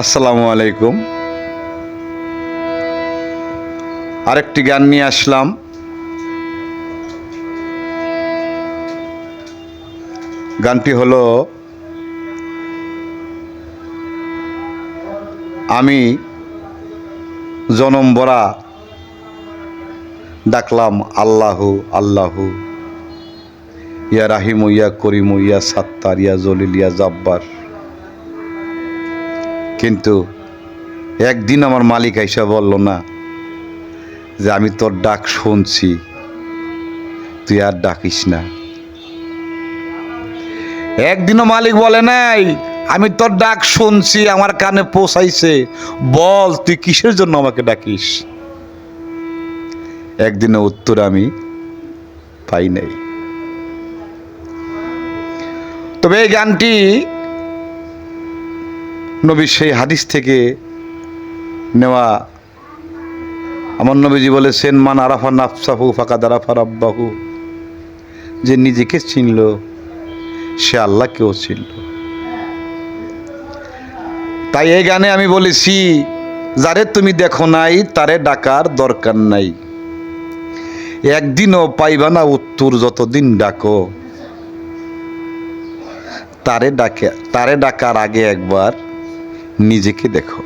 আসসালামু আলাইকুম। আরেকটি গান নিয়ে আসলাম। গানটি হলো, আমি জনম বরা, ডাকলাম আল্লাহু আল্লাহু। ইয়া রাহিমু, ইয়া করিমু, ইয়া সাত্তার, ইয়া জলিল, ইয়া জাব্বার। কিন্তু একদিন আমার মালিক আইসা বলল, না, যে আমি তোর ডাক শুনছি, তুই আর ডাকিস না। একদিনও মালিক বলে নাই, আমি তোর ডাক শুনছি, আমার কানে পৌঁছাইছে, বল, তুই কিসের জন্য আমাকে ডাকিস? একদিনে উত্তর আমি পাই নাই। তবে এই গানটি নবীর সেই হাদিস থেকে নেওয়া। আমার নবীজি বলেছেন, মান আরাফা নাফসাহু ফাঁকা দারাফা রাব্বাহু। যে নিজেকে চিনল, সে আল্লাহকেও চিনল। তাই এই গানে আমি বলেছি, যারে তুমি দেখো নাই, তারে ডাকার দরকার নাই। একদিনও পাইবা না উত্তর যতদিন ডাকো। তারে ডাকে, তারে ডাকার আগে একবার নিজেকে দেখো।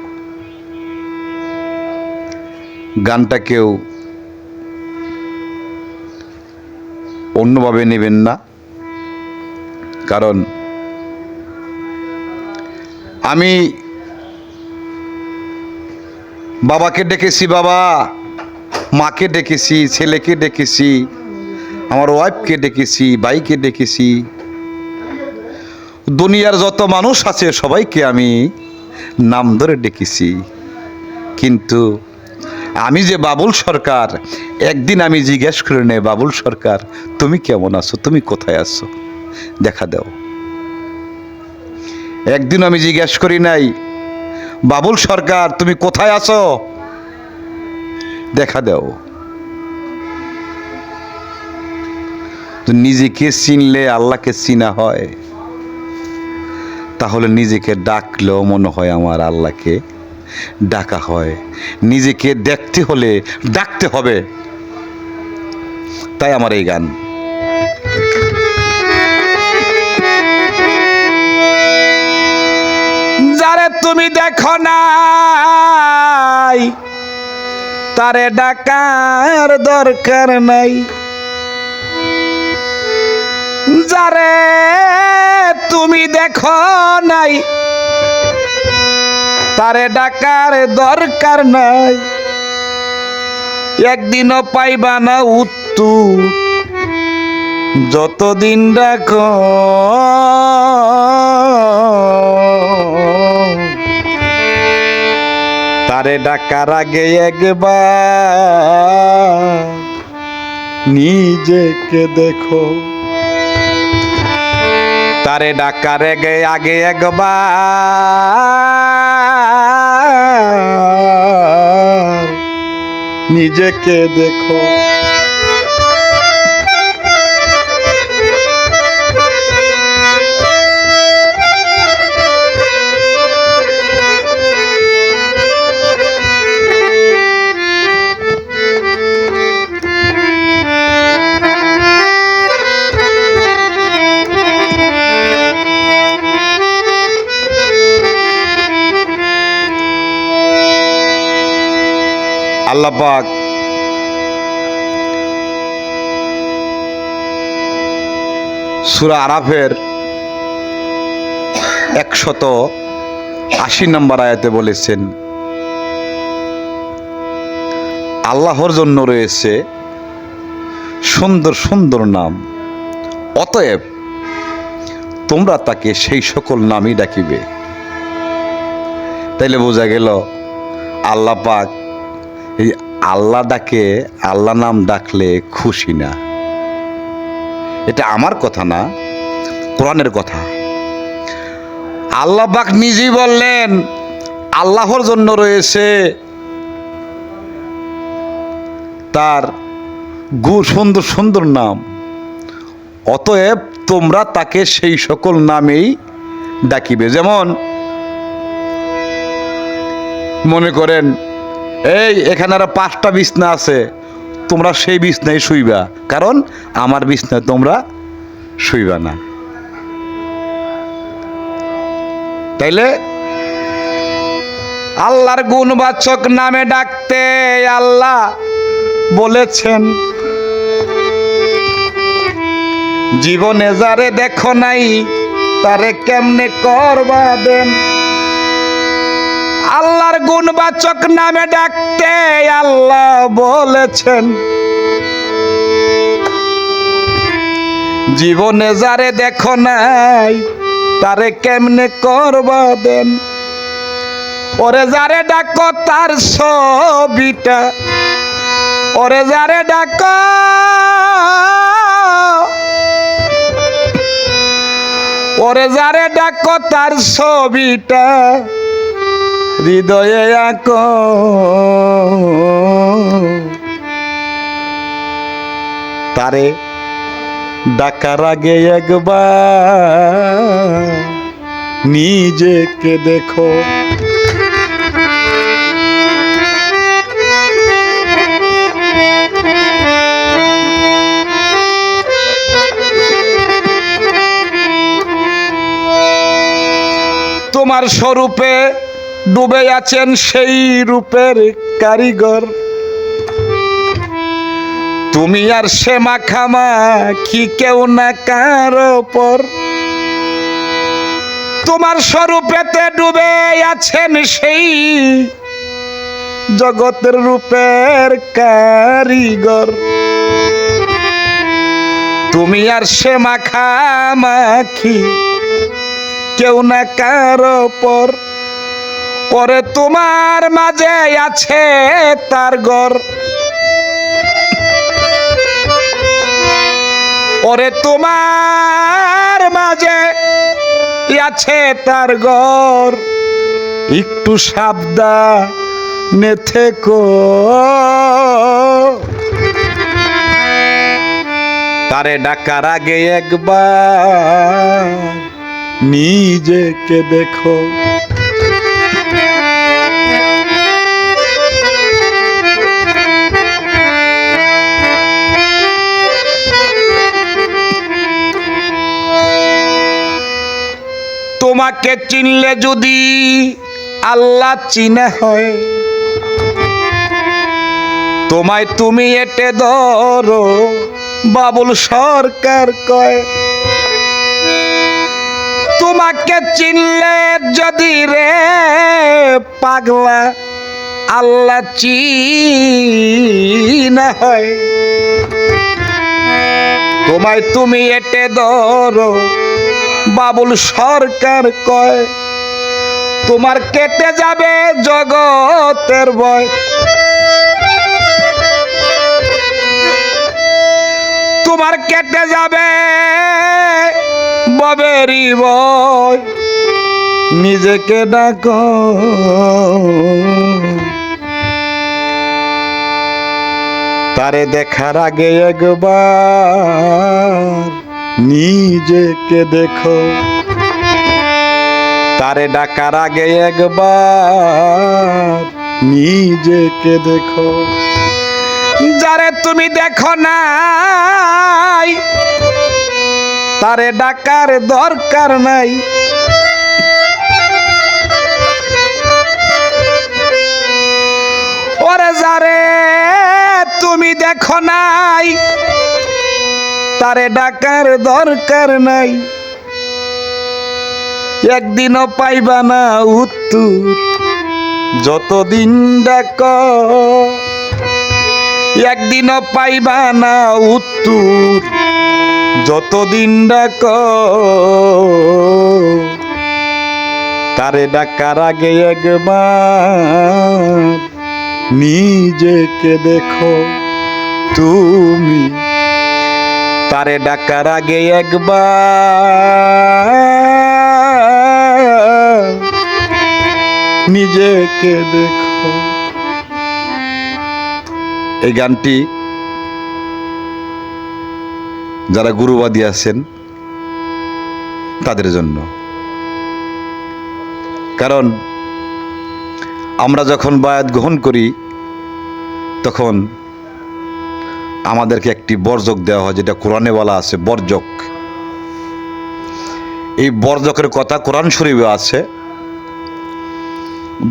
গানটা কেউ অন্যভাবে নেবেন না, কারণ আমি বাবাকে ডেকেছি, বাবা, মাকে ডেকেছি, ছেলেকে ডেকেছি, আমার ওয়াইফকে ডেকেছি, ভাইকে ডেকেছি। দুনিয়ার যত মানুষ আছে সবাইকে আমি নাম ধরে ডেকেছি। কিন্তু আমি যে বাবুল সরকার, একদিন আমি জিজ্ঞেস করে নেই বাবুল সরকার, তুমি কেমন আছো? তুমি কোথায় আছো? দেখা দাও। একদিন আমি জিজ্ঞেস করি নাই, বাবুল সরকার, তুমি কোথায় আছো? দেখা দাও। নিজেকে চিনলে আল্লাহকে চিনা হয়। তাহলে নিজেকে ডাকলেও মনে হয় আমার আল্লাহকে ডাকা হয়। নিজেকে দেখতে হলে ডাকতে হবে। তাই আমার এই গান। যারে তুমি দেখো নাই, তারে ডাকার দরকার নাই। যারে তুমি দেখো নাই, তারে ডাকার দরকার নাই। একদিনও পাইবা না উত্তু, যতদিন ডাক। তারে ডাকার আগে একবার নিজেকে দেখো। তারে ডাকার আগে আগে একবার। নিজেকে দেখো। আল্লাহ পাক সুরা আরাফের একশত আশি নম্বর আয়াতে বলেছেন, আল্লাহর জন্য রয়েছে সুন্দর সুন্দর নাম। অতএব তোমরা তাকে সেই সকল নামই ডাকিবে। তাইলে বোঝা গেল, আল্লাহ পাক এই আল্লাহ ডাকে, আল্লাহ নাম ডাকলে খুশি না। এটা আমার কথা না, কোরআনের কথা। আল্লাহ পাক নিজেই বললেন, আল্লাহর জন্য রয়েছে তার গু সুন্দর সুন্দর নাম। অতএব তোমরা তাকে সেই সকল নামেই ডাকিবে। যেমন মনে করেন এই, এখানে আরও পাঁচটা বিছনা আছে। তোমরা সেই বিছনায় শুইবা। কারণ আমার বিছনায় তোমরা শুইবা না। তাইলে আল্লাহর গুণবাচক নামে ডাকতে আল্লাহ বলেছেন, জীবনে যারে দেখো নাই, তারে কেমনে করবা দেন? আল্লাহর গুণবাচক নামে ডাকতে আল্লাহ বলেছেন। জীবনে যারে দেখো নাই, তারে কেমনে করবা দেন? ওরে যারে ডাকো তার ছবিটা, ওরে যারে ডাকো ওরে যারে ডাকো তার ছবিটা। হৃদয়ে আঁকো। তারে ডাকার আগে একবার নিজেকে দেখো। তোমার স্বরূপে ডুবে আছেন সেই রূপের কারিগর। তুমি আর সে মাখামা কি কেউ না কার পর তোমার স্বরূপেতে ডুবে আছেন সেই জগতের রূপের কারিগর। তুমি আর সে মাখামাখি কেউ না কার পর পরে তোমার মাঝে আছে তার গর পরে তোমার মাঝে আছে তার গর একটু সাবধানে থেকো। তারে ডাকার আগে একবার নিজেকে দেখো। তোমাকে চিনলে যদি আল্লাহ চিনে হয়। তোমায় তুমি এটে ধরো, বাবুল সরকার কয়। তোমাকে চিনলে যদি রে পাগলা, আল্লাহ চিনা হয়। তোমায় তুমি এটে ধরো বাবুল সরকার কয়, তোমার কেটে যাবে জগতের বয় তোমার কেটে যাবে ববেরি বয় নিজেকে ডাক। তারে দেখার আগে একবার নিজেকে দেখো। তারে ডাকার আগে একবার নিজেকে দেখো। যারে তুমি দেখো নাই, তারে ডাকার দরকার নাই। ওরে যারে তুমি দেখো নাই তারে ডাকার দরকার নাই। একদিনও পাইবা না উত্তর, যতদিন ডাক, একদিনও পাইবা না উত্তর, যতদিন ডাক। তারে ডাকার আগে একবার নিজেকে দেখো, তুমি তারে ডাকার আগে একবার নিজেকে দেখো। এই গানটি যারা গুরুবাদী আছেন, তাদের জন্য। কারণ আমরা যখন বায়াত গ্রহণ করি, তখন আমাদেরকে একটি বর্জক দেওয়া হয়, যেটা কোরআনে বলা আছে, বর্জক। এই বর্জকের কথা কোরআন শরীফে আছে।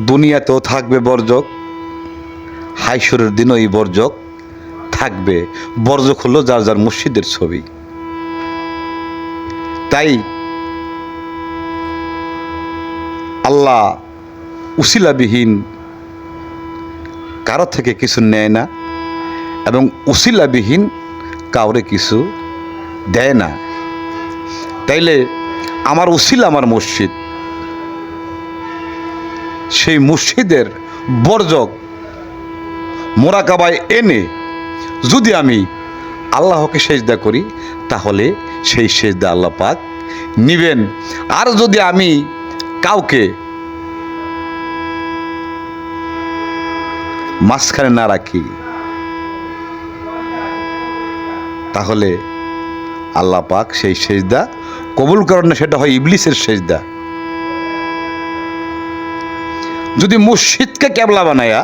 দুনিয়াতেও থাকবে বর্জক হাইশ্বরের দিনও এই বর্জক থাকবে। বর্জক হলো যার যার মসজিদের ছবি। তাই আল্লাহ উসিলাবিহীন, কারও থেকে কিছু নেয় না। এবং উসিলাবিহীন কাউরে কিছু দেয় না। তাইলে আমার উসিল আমার মসজিদ। সেই মসজিদের বর্জক মোরাকাবায় এনে যদি আমি আল্লাহকে সেজদা করি, তাহলে সেই সেজদা আল্লাহ পাক নিবেন। আর যদি আমি কাউকে মাঝখানে না রাখি তাহলে আল্লাহ পাক সেই সেজদা কবুল করেন না, সেটা হয় ইবলিসের সেজদা। যদি মসজিদকে ক্যাবলা বানায়া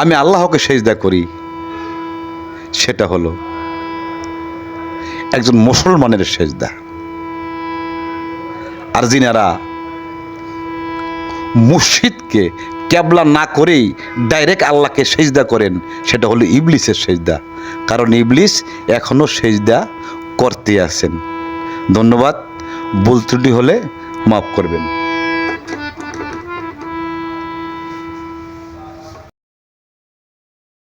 আমি আল্লাহকে সেজদা করি, সেটা হলো একজন মুসলমানের সেজদা। আর যিনারা মসজিদকে ক্যাবলা না করেই ডাইরেক্ট আল্লাহকে সেজদা করেন, সেটা হলো ইবলিসের সেজদা। কারণ ইবলিস এখনও সেজদা করতে আছেন। ধন্যবাদ, ভুল ত্রুটি হলে মাফ করবেন।